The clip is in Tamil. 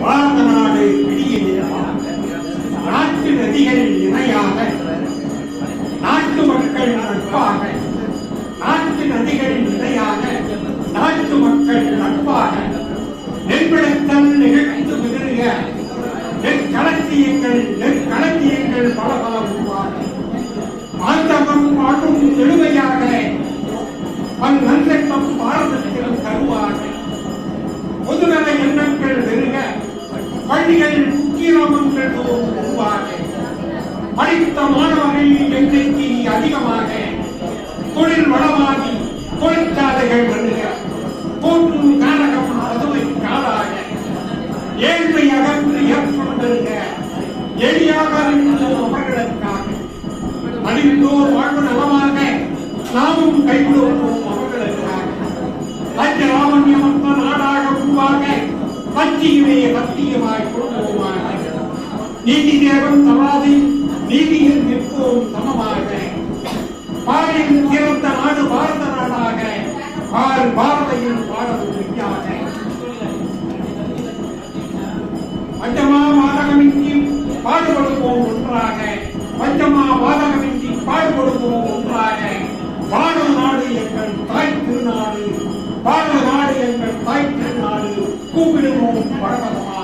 வாழ்ந்த நாடு விடியிலே நாட்டு நதிகள் இணையாக. நாட்டு மக்கள் நட்பாக. நாட்டு நதிகளின் இணையாக. நாட்டு மக்கள் நட்பாக. நெல்விளத்தல் நிகழ்ந்து மிகுக நெற்களத்தியங்கள் நெற்களத்தியங்கள் பல பல உருவாக வாழ்ந்தோம் உருவாக. படித்த மாணவர்கள் எண்ணிக்கை அதிகமாக தொழில் வளமாகி தொழிற்சாலைகள் வருகிறார் தோற்றும் காரகம் பசுமை காலாக. ஏழ்மை அகன்று ஏற்றம் பெறுக எளியாக அவர்களுக்காக. அழிந்தோர் வாழ்வு நலமாக நாமும் கைகொடுப்போம் அவர்களுக்காக. நீதி தேவன் தவாதி நீதியில் நிற்போம் சமமாக. பாரில் சிறந்த நாடு பாரத நாடாக பால் பாரதையில் பாடல் மெய்யாக பஞ்சமா வாதகமின்றி பாடுபடுவோம் ஒன்றாக பஞ்சமா வாதகமின்றி பாடுபடுவோம் ஒன்றாக. பாடல் நாடு எங்கள் தாய் திருநாடு பாடல் நாடு எங்கள் தாய் திருநாடு கூப்பிடுவோம் பழகமாக